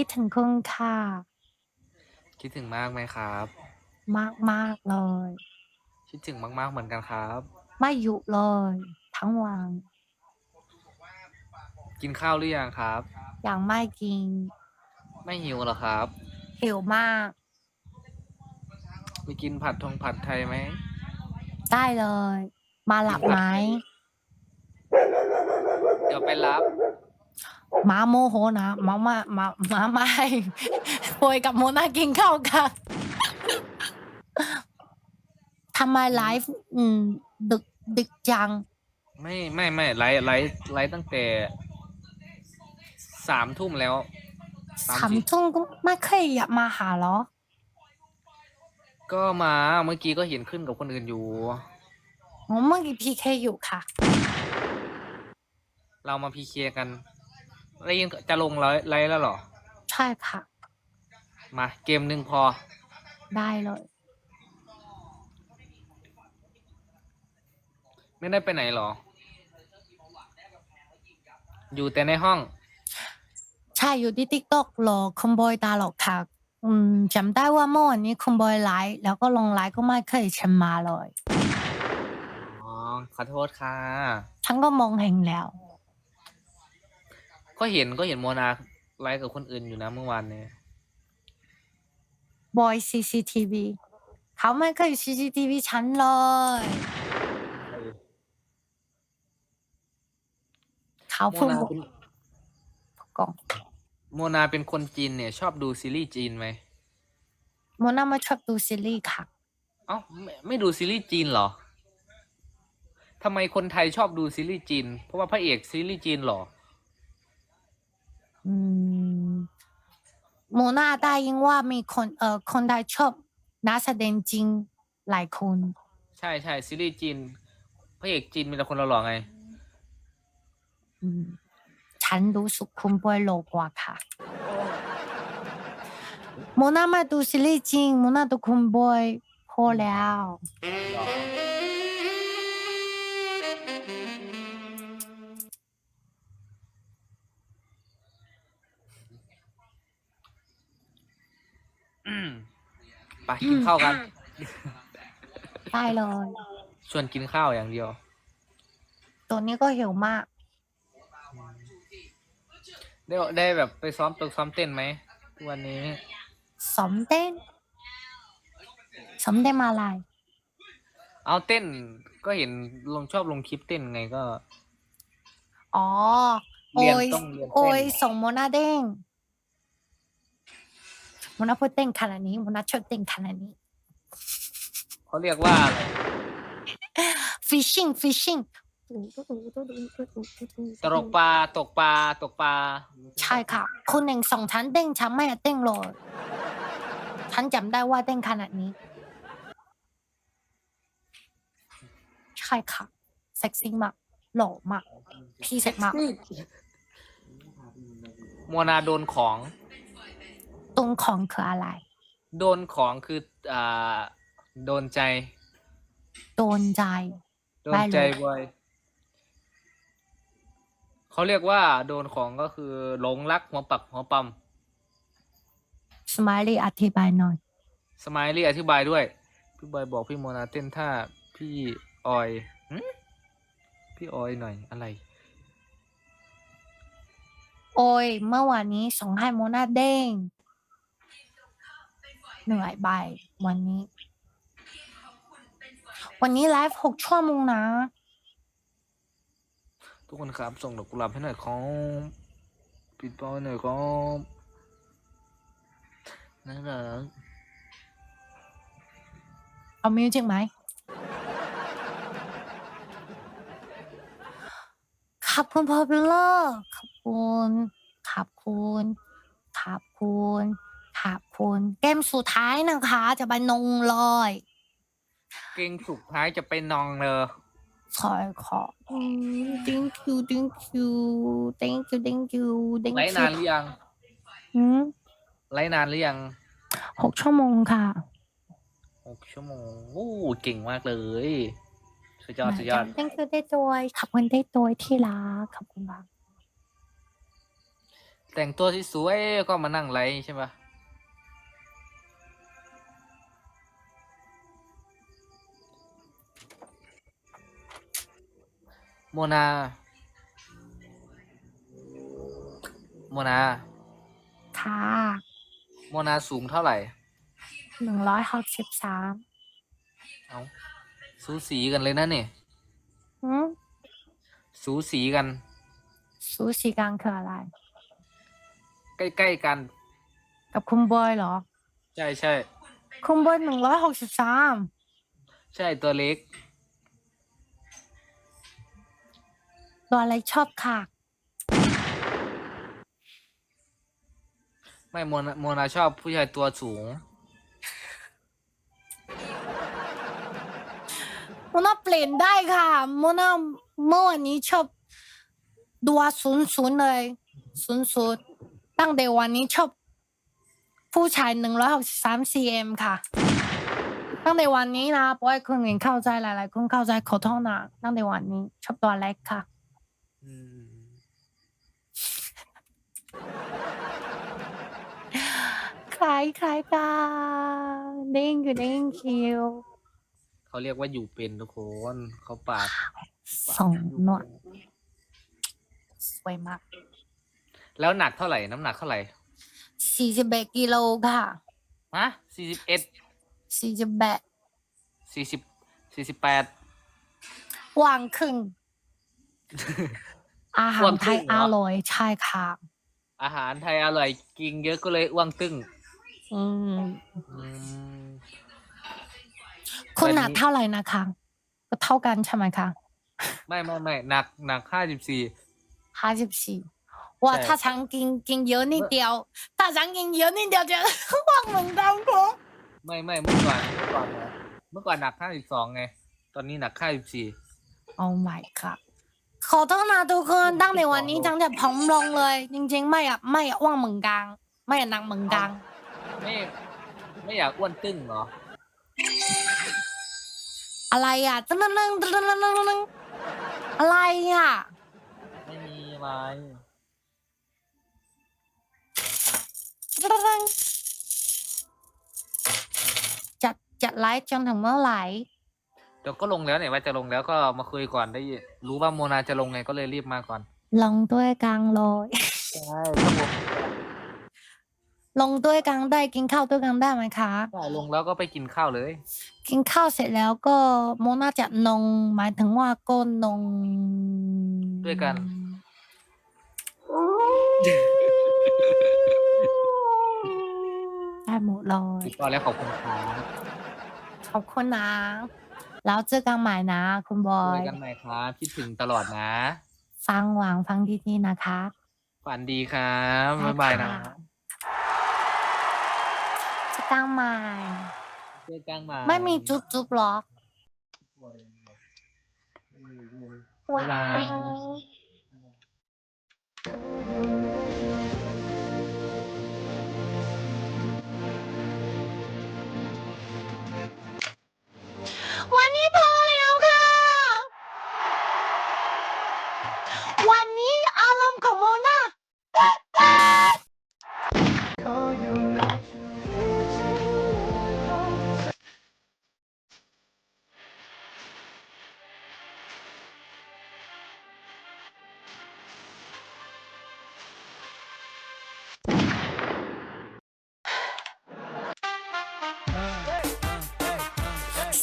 คิดถึงคุณค่ะ คิดถึงมากไหมครับ มากมากๆเลย คิดถึงมากๆเหมือนกันครับ ไม่หยุดเลย ทั้งวัน กินข้าวหรือยังครับยังไม่กินไม่หิวเหรอครับ หิวมาก ไปกินผัดทงผัดไทยไหม ได้เลย มาหลับไหม เดี๋ยวไปรับ มาโมโหนะมามามามาไม่ปวยกับโมนากินข้าวกันทำไมไลฟ์อืมดึกดึกจัง ไม่ไม่ไม่ไลฟ์ไลฟ์ไลฟ์ตั้งแต่สามทุ่มแล้วสามสามสี่ทุ่มก็ไม่เคยอยากมาหาเหรอ ก็มาเมื่อกี้ก็เห็นขึ้นกับคนอื่นอยู่อ๋อเมื่อกี้พีเคอยู่ค่ะ เรามาพีเคกัน ได้ยินจะลงไลฟ์ไลฟ์แล้วเหรอ ใช่ค่ะ มาเกมหนึ่งพอ ได้เลย ไม่ได้ไปไหนเหรอ อยู่แต่ในห้อง ใช่อยู่ที่ติ๊กต็อกรอคุณบอยตาหลอกค่ะ อืมจำได้ว่าเมื่อวันนี้คุณบอยไลฟ์แล้วก็ลงไลฟ์ก็ไม่เคยเชมมาเลย อ๋อ ขอโทษค่ะ ฉันก็มองเห็นแล้ว ก็เห็นก็เห็นโมนาไลฟ์กับคนอื่นอยู่นะเมื่อวานเนี่ย บอย CCTV เขาไม่เคย CCTV ฉันเลย เขาโมเพิ่งนาบอกเป็นก่อนโมนาเป็นคนจีนเนี่ย ชอบดูซีรีส์จีนไหมโมนาไม่ชอบดูซีรีส์ค่ะ เอ้าไม่ไม่ดูซีรีส์จีนเหรอทำไมคนไทยชอบดูซีรีส์จีน เพราะว่าพระเอกซีรีส์จีนเหรอ อืมโมนาได้ยินว่ามีคนเอ่อคนไทยชอบนักแสดงจริงหลายคน ใช่ใช่ซีรีส์จีนพระเอกจีนมีแต่คนหล่อๆไง อืมฉันรู้สึกคุณบอยโลกว่าค่ะโมนามาดูซีรีส์จริงโมนาดูคุณบอยพอแล้ว ไปกินข้าวกัน ได้เลยชวนกินข้าวอย่างเดียว ตัวนี้ก็หิวมาก ได้ได้แบบไปซ้อมตึกซ้อมเต้นไหมทุกวันนี้ สมเต้น สมเต้นมาอะไรเอาเต้นก็เห็นลงชอบลงคลิปเต้นไงก็ อ๋อ โอเรียนยต้องเรียนเต้นโอยส่งโมนาเด้งโมนาพูดเต้นขนาดนี้โมนาชอบเต้นขนาดนี้ เขาเรียกว่าอะไร fishing fishing ตกปลาตกปลาตกปลาใช่ค่ะคุณหนึ่งสองชั้นเต้นฉันไม่อยากเต้นเลยฉันจำได้ว่าเต้นขนาดนี้ ใช่ค่ะเซ็กซี่มากหล่อมากพี่เซ็กมากโมนาโดนของ ตรงของคืออะไร โดนของคืออ่าโดนใจ โดนใจ โดนใจได้เลยบ่อยเขาเรียกว่าโดนของก็คือหลงรักหัวปักหัวปั๊มสม i ลี่อธิบายหน่อย สมายลี่อธิบายด้วย พี่บอยบอกพี่โมนาเต้นท่าพี่ออยหึพี่ออยหน่อยอะไรโอ้ยเมื่อวานนี้ส่งให้โมนาเด้ง เหนื่อยบ่ายวันนี้ วันนี้ไลฟ์หกชั่วโมงนะ ทุกคนครับ ส่งดอกกุหลาบให้หน่อยครับปิดปอยหน่อยครับน่ารักเอามิวจิกไหม ขอบคุณพอพิลเลอร์ขอบคุณ ขอบคุณ ขอบคุณ ขอบคุณ เกมสุดท้ายนะคะ จะไปนงเลยเก่งสุดท้ายจะไปนองเลย ใช่ค่ะอืม thank you thank you thank you thank you thank ไล you ฟ์นานหรือยังอืมไลฟ์นานหรือยังหกชั่วโมงค่ะ หกชั่วโมงโอ้เก่งมากเลย สุดยอดสุดยอด thank you ได้ตัวขอบคุณได้ตัวที่รักขอบคุณมากแต่งตัวที่สวยๆก็มานั่งไลฟ์ใช่ปะ โมนา โมนา ค่ะโมนาสูงเท่าไหร่ หนึ่งร้อยหกสิบสามเอาสูสีกันเลยนะเนี่ยอืมสูสีกันซูชิกังคืออะไร ใกล้ๆกัน กับคุณบอยเหรอ ใช่ใช่คุณบอยหนึ่งร้อยหกสิบสาม ใช่ตัวเล็ก ตัวอะไรชอบค่ะไม่โมนาโมนาชอบผู้ชายตัวสูง โมนาเปลี่ยนได้ค่ะ โมนาเมื่อวันนี้ชอบตัวศูนย์ศูนย์เลยศูนย์ศูนย์ตั้งแต่วันนี้ชอบผู้ชายหนึ่งร้อยหกสิบสาม cm ค่ะ ตั้งแต่วันนี้นะบอยคนอื่นเข้าใจหลายๆคนเข้าใจขอโทษนะตั้งแต่วันนี้ชอบตัวเล็กค่ะอืม คล้ายคล้ายกันเด้งคือเด้งคิวเขาเรียกว่าอยู่เป็นทุกคนเขาปาดปาดสองหนวดอยู่สวยมากแล้วหนักเท่าไหร่น้ำหนักเท่าไหร่สี่สิบเอ็ดกิโลค่ะฮะสี่สิบเอ็ดสี่สิบแปดสี่สิบสี่สิบแปดวางครึ่ง อาหารไทยอร่อยใช่ค่ะ อาหารไทยอร่อยกินเยอะก็เลยอ้วงตึงคุณหนักเท่าไหร่นะคะก็เท่ากันใช่ไหมคะไม่ไม่ไม่หนักหนักห้าสิบสี่ ห้าสิบสี่ว่าถ้าฉันกินกินเยอะนิดเดียว ถ้าฉันกินเยอะนิดเดียวจะ ว่างเหมือนกันครับไม่ไม่เมื่อก่อนเมื่อก่อนเมื่อก่อนหนักห้าสิบสองไง ตอนนี้หนักห้าสิบสี่ Oh my god ขอโทษนะทุกคนตั้งแต่วันนี้จังจะผอมลงเลย จริง ๆ ไม่อะไม่อะว่างเหมือนกันไม่อะหนักเหมือนกันไม่ไม่อยากอ้วนตึงเหรอ อะไรอะตึ้งตึ้งตึ้งตึ้งตึ้งตึ้งตึ้งอะไรอะไม่มีอะไรตึ้งตึ้งจัดจัดไลฟ์จนถึงเมื่อไหร่เดี๋ยวก็ลงแล้วเนี่ยว่าจะลงแล้วก็มาคุยก่อนได้ รู้ว่าโมนาจะลงไงก็เลยรีบมาก่อน ลงด้วยกลางเลย ใช่ครับผมลงด้วยกลางได้กินข้าวด้วยกันได้ไหมคะใช่ลงแล้วก็ไปกินข้าวเลย กินข้าวเสร็จแล้วก็โมน่าจะนงหมายถึงว่าก็นงด้วยกัน ได้หมดเลยก็แล้วขอบคุณครับ ขอบคุณนะ แล้วเจอกันใหม่นะ คุณบอเจยอกันใหม่ครับคิดถึงตลอดนะ ฟังหวังฟังดีๆนะคะฝันดีครับ บ๊ายบายนะเจอกันใหม่เจอกันใหม่ไม่มีจุ๊บจุ๊บหรอกบ๊ายบายวัน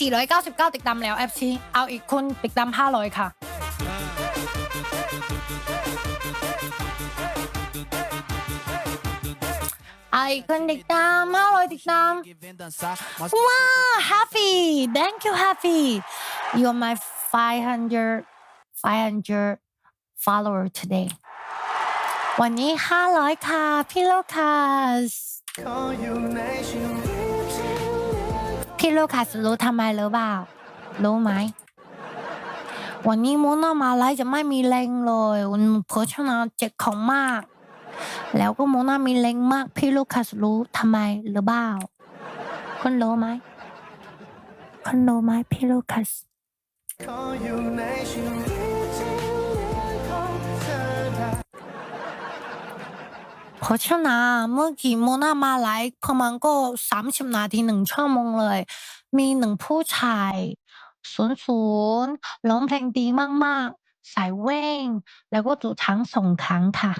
499 ติดตามแล้ว FC เอาอีกคนติดตาม 500 ค่ะ เอาอีกคนติดตาม 500 ติดตาม ว้า happy thank you happy you're my 500 500 follower today วันนี้ 500 ค่ะ พี่โลคัส พี่ลูคัสรู้ทำไมหรือเปล่า รู้ไหม วันนี้โมนามาไลฟ์จะไม่มีแรงเลยเพราะฉะนั้นเจ็บของมาก แล้วก็โมนามีแรงมาก พี่ลูคัสรู้ทำไมหรือเปล่าคุณรู้ไหมคุณรู้ไหมพี่ลูคัส พเพราะฉะนั้นเมื่อกี้โมนามาไลฟ์ประมาณก็สามสิบนาทีหนึ่งชั่วโมงเลย มีหนึ่งผู้ชายสูนสูนร้องเพลงดีมากๆใส่เว้ง แล้วก็จุดทั้งสองครั้งค่ะ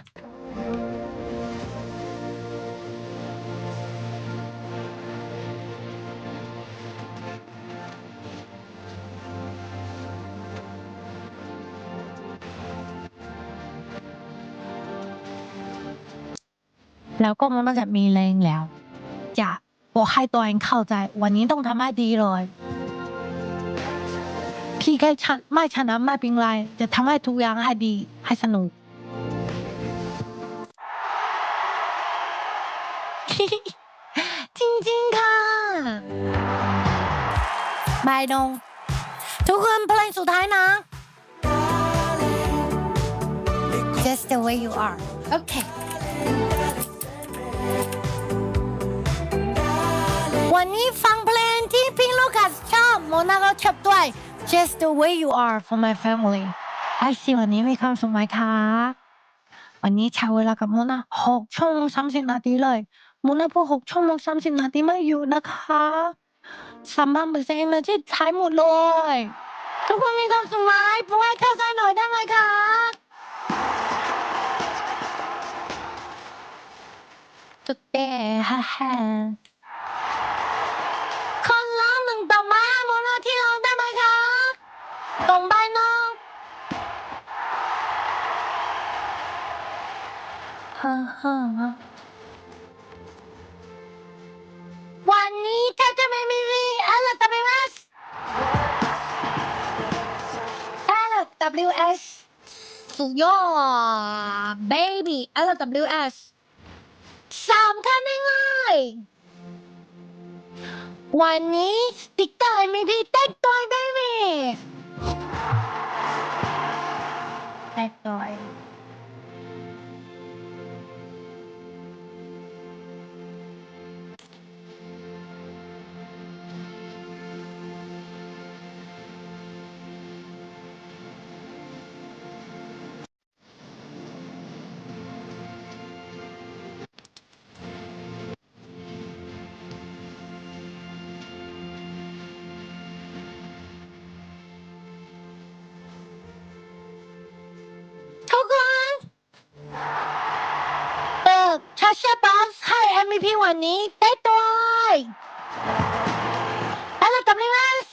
แล้วก็มันจะมีแรงแล้วจะบอกให้ตัวเองเข้าใจ วันนี้ต้องทำให้ดีเลยพี่แค่ชไม่ชนะไม่เป็นไรจะทำให้ทุกอย่างให้ดีให้สนุกจริงๆค่ะบายดงทุกคนเพลงสุดท้ายนะ just the way you are โอเค ฟังเพลงที่พี่ลูกัสชอบโมนาก็ชอบด้วย just the way you are for my family ไอซีวันนี้มีความสุขไหมคะ วันนี้ใช้เวลากับโมนาหกชั่วโมงสามสิบนาทีเลยโมนาพูดหกชั่วโมงสามสิบนาทีไม่อยู่นะคะสามพันเปอร์เซ็นต์เลยที่ใช้หมดเลย ทุกคนมีความสุขไหมพูดให้เข้าใจหน่อยได้ไหมคะจุดเตะฮ่าฮ่า ตรงไปน้องฮ่าฮ่าฮ่าวันนี้ถ้าจะไม่มีวีอะไรต่อไปมัสอะไร WS สุดยอด baby LWS สามคันง่ายๆวันนี้สติ๊กเกอร์ไม่ได้แตกตัว ทุกคนเปิดชาชาบัสให้ MVP วันนี้ได้ตัวอะไรตับเลยมัส